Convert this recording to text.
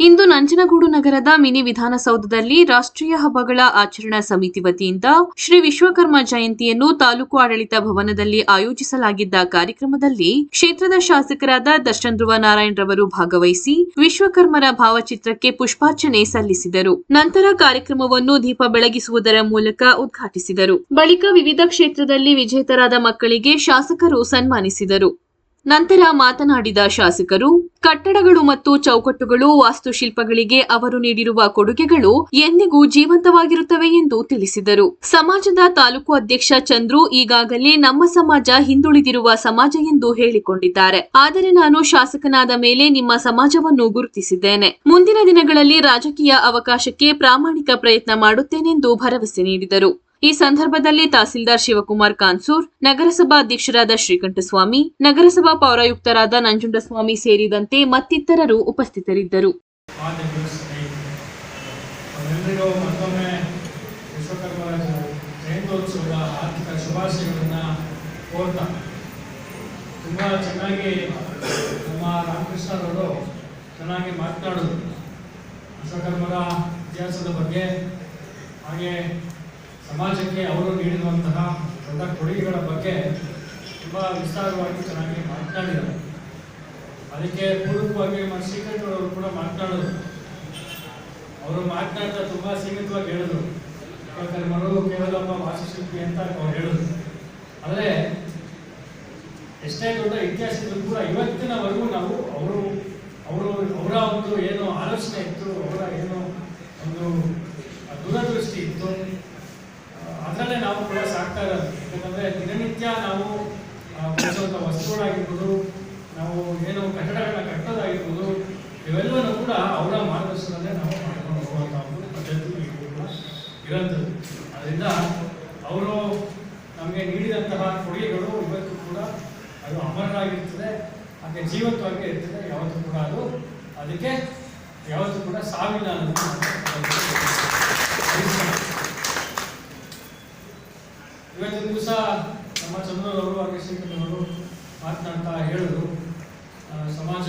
ಇಂದು ನಂಜನಗೂಡು ನಗರದ ಮಿನಿ ವಿಧಾನಸೌಧದಲ್ಲಿ ರಾಷ್ಟ್ರೀಯ ಹಬ್ಬಗಳ ಆಚರಣಾ ಸಮಿತಿ ವತಿಯಿಂದ ಶ್ರೀ ವಿಶ್ವಕರ್ಮ ಜಯಂತಿಯನ್ನು ತಾಲೂಕು ಆಡಳಿತ ಭವನದಲ್ಲಿ ಆಯೋಜಿಸಲಾಗಿದ್ದ ಕಾರ್ಯಕ್ರಮದಲ್ಲಿ ಕ್ಷೇತ್ರದ ಶಾಸಕರಾದ ದರ್ಶನ್ ಧ್ರುವ ನಾರಾಯಣ್ ರವರು ಭಾಗವಹಿಸಿ ವಿಶ್ವಕರ್ಮರ ಭಾವಚಿತ್ರಕ್ಕೆ ಪುಷ್ಪಾರ್ಚನೆ ಸಲ್ಲಿಸಿದರು. ನಂತರ ಕಾರ್ಯಕ್ರಮವನ್ನು ದೀಪ ಬೆಳಗಿಸುವುದರ ಮೂಲಕ ಉದ್ಘಾಟಿಸಿದರು. ಬಳಿಕ ವಿವಿಧ ಕ್ಷೇತ್ರದಲ್ಲಿ ವಿಜೇತರಾದ ಮಕ್ಕಳಿಗೆ ಶಾಸಕರು ಸನ್ಮಾನಿಸಿದರು. ನಂತರ ಮಾತನಾಡಿದ ಶಾಸಕರು, ಕಟ್ಟಡಗಳು ಮತ್ತು ಚೌಕಟ್ಟುಗಳು ವಾಸ್ತುಶಿಲ್ಪಗಳಿಗೆ ಅವರು ನೀಡಿರುವ ಕೊಡುಗೆಗಳು ಎಂದಿಗೂ ಜೀವಂತವಾಗಿರುತ್ತವೆ ಎಂದು ತಿಳಿಸಿದರು. ಸಮಾಜದ ತಾಲೂಕು ಅಧ್ಯಕ್ಷ ಚಂದ್ರು ಈಗಾಗಲೇ ನಮ್ಮ ಸಮಾಜ ಹಿಂದುಳಿದಿರುವ ಸಮಾಜ ಎಂದು ಹೇಳಿಕೊಂಡಿದ್ದಾರೆ. ಆದರೆ ನಾನು ಶಾಸಕನಾದ ಮೇಲೆ ನಿಮ್ಮ ಸಮಾಜವನ್ನು ಗುರುತಿಸಿದ್ದೇನೆ. ಮುಂದಿನ ದಿನಗಳಲ್ಲಿ ರಾಜಕೀಯ ಅವಕಾಶಕ್ಕೆ ಪ್ರಾಮಾಣಿಕ ಪ್ರಯತ್ನ ಮಾಡುತ್ತೇನೆಂದು ಭರವಸೆ ನೀಡಿದರು. ಈ ಸಂದರ್ಭದಲ್ಲಿ ತಹಸೀಲ್ದಾರ್ ಶಿವಕುಮಾರ್ ಕಾನ್ಸೂರ್, ನಗರಸಭಾ ಅಧ್ಯಕ್ಷರಾದ ಶ್ರೀಕಂಠಸ್ವಾಮಿ, ನಗರಸಭಾ ಪೌರಾಯುಕ್ತರಾದ ನಂಜುಂಡಸ್ವಾಮಿ ಸೇರಿದಂತೆ ಮತ್ತಿತರರು ಉಪಸ್ಥಿತರಿದ್ದರು. ತುಂಬ ಚೆನ್ನಾಗಿ ನಮ್ಮ ರಾಮಕೃಷ್ಣರವರು ಚೆನ್ನಾಗಿ ವಿಶ್ವಕರ್ಮರ ಇತಿಹಾಸದ ಬಗ್ಗೆ, ಹಾಗೆ ಸಮಾಜಕ್ಕೆ ಅವರು ನೀಡಿರುವಂತಹ ದೊಡ್ಡ ಕೊಡುಗೆಗಳ ಬಗ್ಗೆ ತುಂಬ ವಿಸ್ತಾರವಾಗಿ ಚೆನ್ನಾಗಿ ಮಾತನಾಡಿದ್ದಾರೆ. ಅದಕ್ಕೆ ಪೂರಕವಾಗಿ ಮತ್ತು ಶ್ರೀಕಂಠ ಅವರು ಕೂಡ ಮಾತನಾಡೋದು. ಅವರು ಮಾತನಾಡ್ತಾ ತುಂಬ ಸೀಮಿತವಾಗಿ ಹೇಳಿದ್ರು ವಿಶ್ವಕರ್ಮರು ಕೇವಲ ಒಬ್ಬ ವಾಸ್ತುಶಿಲ್ಪಿ ಅಂತ ಅವ್ರು ಹೇಳಿದ್ರು ಆದರೆ ಎಷ್ಟೇ ದೊಡ್ಡ ಇತಿಹಾಸ ಕೂಡ ಇವತ್ತಿನವರೆಗೂ ನಾವು ಅವರು ಅವರು, ಅವರ ಒಂದು ಏನು ಆಲೋಚನೆ ಇತ್ತು, ಅವರ ಏನು ಒಂದು ದೂರದೃಷ್ಟಿ ಇತ್ತು ಅದರಲ್ಲೇ ನಾವು ಕೂಡ ಸಾಕ್ತಾ ಇರೋದು ಯಾಕಂದ್ರೆ ದಿನನಿತ್ಯ ನಾವು ಬಳಸುವಂತ ವಸ್ತುಗಳಾಗಿರ್ಬೋದು ನಾವು ಏನು ಕಟ್ಟಡಗಳನ್ನ ಕಟ್ಟೋದಾಗಿರ್ಬೋದು ಇವೆಲ್ಲವೂ ಕೂಡ ಅವರ ಮಾರ್ಗದರ್ಶನದಲ್ಲೇ ನಾವು ಮಾಡ್ಕೊಂಡು ಹೋಗುವಂಥ ಒಂದು ಪದ್ಧತಿ ಕೂಡ ಅದರಿಂದ ಅವರು ನಮಗೆ ನೀಡಿದಂತಹ ಕೊಡುಗೆಗಳು ಇವತ್ತು ಕೂಡ ಅದು ಅಮರವಾಗಿರ್ತದೆ ಹಾಗೆ ಜೀವಂತವಾಗಿ ಇರ್ತದೆ, ಯಾವತ್ತೂ ಕೂಡ ಅದು ಅದಕ್ಕೆ ಯಾವತ್ತೂ ಕೂಡ ಸಾವಿಲ್ಲ ಅನ್ನೋದು ಇವತ್ತಿನ ದಿವಸ ನಮ್ಮ ಚಂದ್ರರವರು ಹಾಗೆ ಅವರು ಮಾತನಾಡ್ತಾ ಹೇಳಿದ್ರು. ಸಮಾಜ